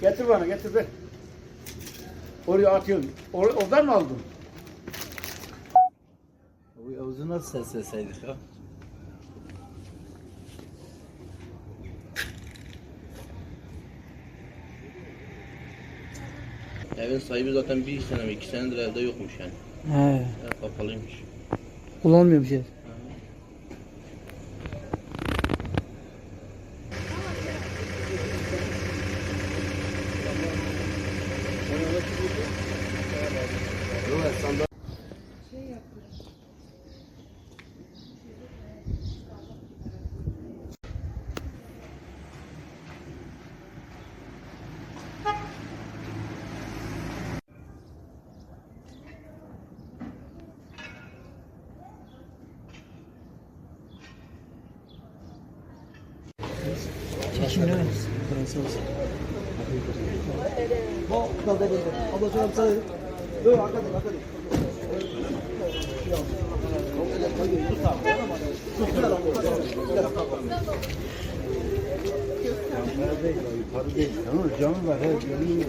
Getir bana getir ver. Oraya atıyorum. Or oradan mı aldın? Bu Yavuz'u nasıl sesleseydik ya? Evin sahibi zaten bir sene mi iki senedir evde yokmuş yani. He. Ev kapalıymış. Kullanmıyor bir şey. Çekim ne? Burası olsun. Yukarı değil. Yukarı değil. Canım var. He, görünüyor.